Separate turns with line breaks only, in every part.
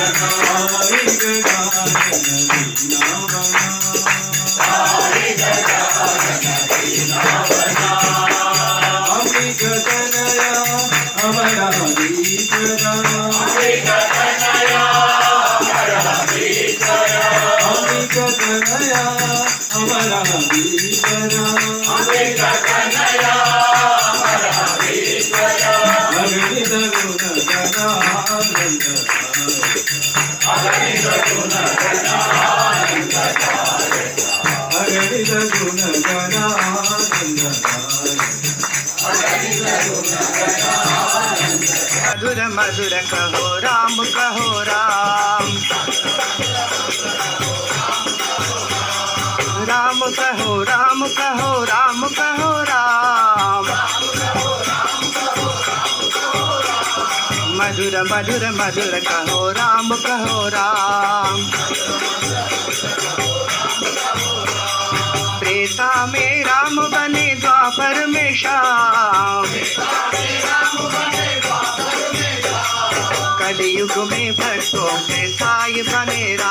Oh,
my God. कहो राम कहो राम। राम, कहो राम कहो राम कहो राम। मधुर मधुर मधुर कहो राम कहो राम। त्रेता में राम बने द्वापर में श्याम। కలియుగమే పట్టుకే సాయి పనేరా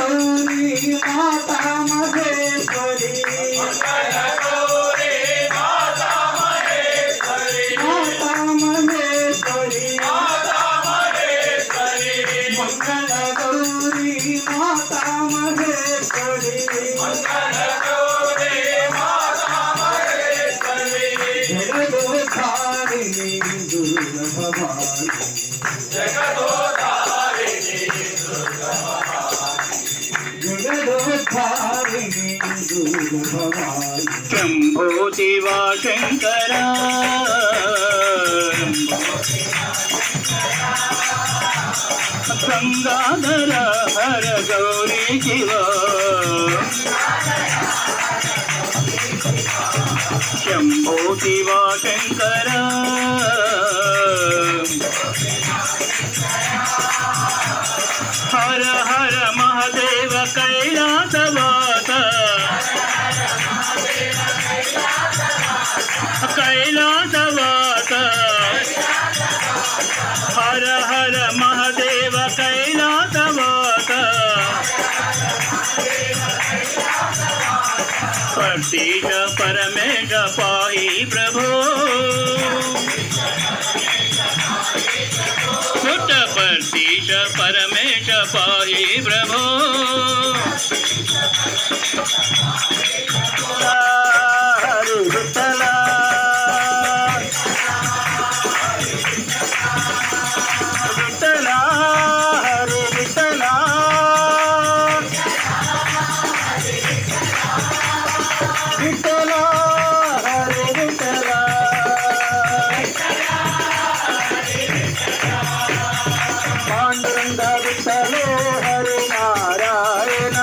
శంభో
శివా శంకర. గంగాధర హర గౌరీ
శివ. శంభో శివా శంకర. हर हर महादेव कैलासवास प्रतीश परमेश पाई प्रभो। सुत प्रतीश परमेश पाहि प्रभो। चलो हरे नारायण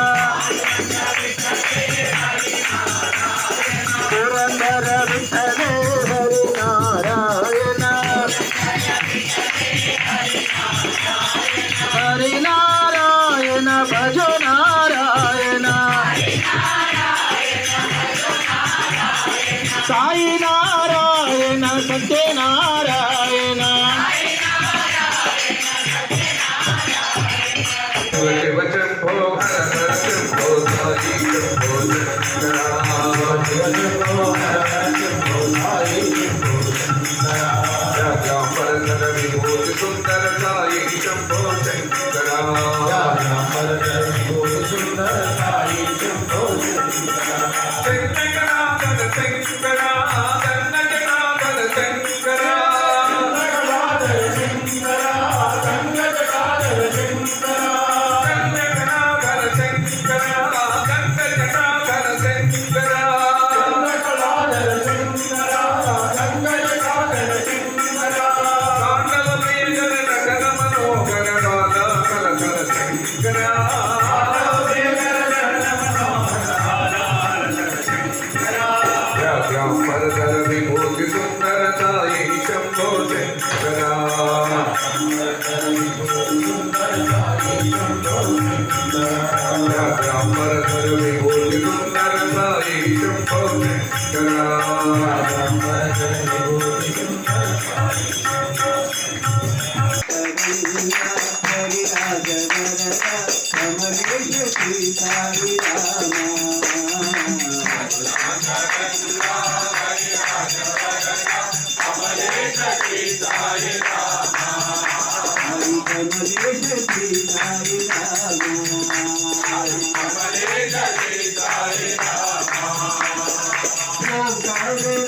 पुरंदर विठले हरे नारायण हरे नारायण भजो Narayan Sai Narayan
Satya Narayan some more things that भरतर Vibhuti सुंदरताई Shambho Shankara भरतर Vibhuti सुंदरताई Shambho Shankara
mm-hmm.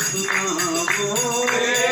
ಸುನಾವೋ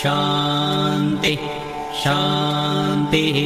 शान्ति शान्तिः